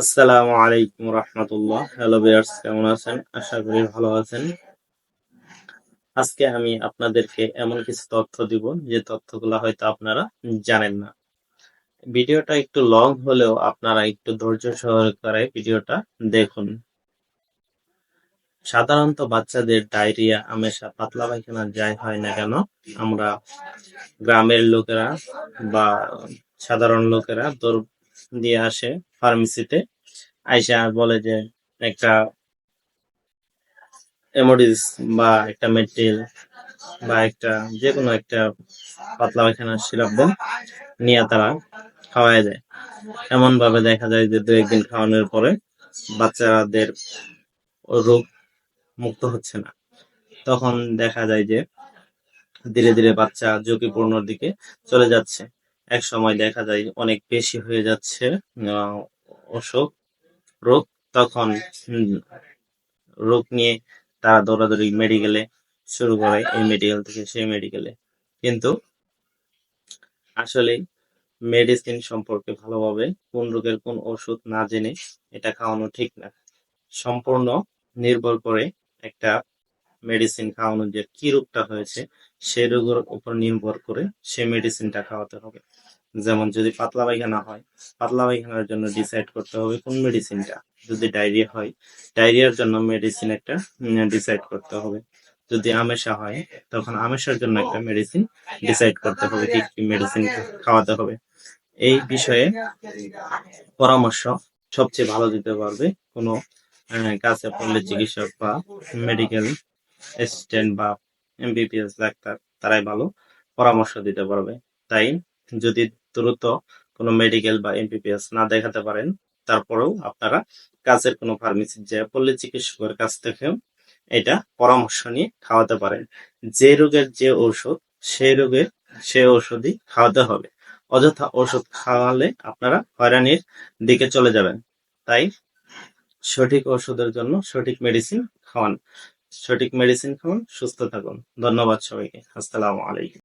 আসসালামু আলাইকুম রহমতুল্লাহ। হ্যালো বিয়ার্স কেমন আছেন? আশা করি ভালো আছেন। আজকে আমি আপনাদেরকে এমন কিছু তথ্য দিব, যে তথ্যগুলো হয়তো আপনারা জানেন না। ভিডিওটা একটু লং হলেও আপনারা একটু ধৈর্য সহকারে ভিডিওটা দেখুন। সাধারণত বাচ্চাদের ডায়রিয়া, আমেশা, পাতলা পায়খানা যাই হয় না কেন, আমরা গ্রামের লোকেরা বা সাধারণ লোকেরা দৌড় দিয়ে আসে। ফার্মেসিতে আইসা বলে যে একটা এমোডিস বা একটা মেটেল বা একটা যে কোনো একটা পাতলা পায়খানার সিরাপ দেন, নিয়ে তারা খাওয়াই দেয়। এমন ভাবে দেখা যায় যে দু একদিন খাওয়ানোর পরে বাচ্চাদের রোগ মুক্ত হচ্ছে না। তখন দেখা যায় যে ধীরে ধীরে বাচ্চা ঝুঁকিপূর্ণ দিকে চলে যাচ্ছে। এক সময় দেখা যায় অনেক বেশি হয়ে যাচ্ছে অসুখ, রোগ তখন রোগ নিয়ে তারা দৌড়াদৌড়ি মেডিকেলে শুরু করে, এই মেডিকেল থেকে সেই মেডিকেলে কিন্তু আসলে মেডিসিন সম্পর্কে ভালোভাবে কোন রোগের কোন ওষুধ না জেনে এটা খাওয়ানো ঠিক না। সম্পূর্ণ নির্ভর করে একটা মেডিসিন খাওয়ানো যে কি রোগটা হয়েছে সেই রোগের উপর নির্ভর করে সেই মেডিসিনটা খাওয়াতে হবে। যেমন যদি পাতলা পায়খানা হয়, পাতলা পায়খানার জন্য ডিসাইড করতে হবে কোন মেডিসিনটা যদি ডায়রিয়া হয় ডায়রিয়ার জন্য মেডিসিন একটা ডিসাইড করতে হবে। যদি আমেশা হয়, তখন আমেশার জন্য একটা মেডিসিন ডিসাইড করতে হবে কি কি মেডিসিন খাওয়াতে হবে। এই বিষয়ে পরামর্শ সবচেয়ে ভালো দিতে পারবে কোনো কাছে পড়লে চিকিৎসক বা মেডিকেল অ্যাসিস্ট্যান্ট বা এমবিবিএস ডাক্তার তারাই ভালো পরামর্শ দিতে পারবে। তাই যদি দ্রুত কোনো মেডিকেল বা এমবিবিএস না দেখাতে পারেন, তারপরেও আপনারা কাছের কোনো ফার্মেসি যে পল্লী চিকিৎসকের কাছ থেকেও এটা পরামর্শ নিয়ে খাওয়াতে পারেন। যে রোগের যে ঔষধ, সেই রোগের সে ঔষধই খাওয়াতে হবে। অযথা ওষুধ খাওয়ালে আপনারা হয়রানির দিকে চলে যাবেন। তাই সঠিক ওষুধের জন্য সঠিক মেডিসিন খাওয়ান। সঠিক মেডিসিন খাওয়ান সুস্থ থাকুন। ধন্যবাদ সবাইকে। আসসালামু আলাইকুম।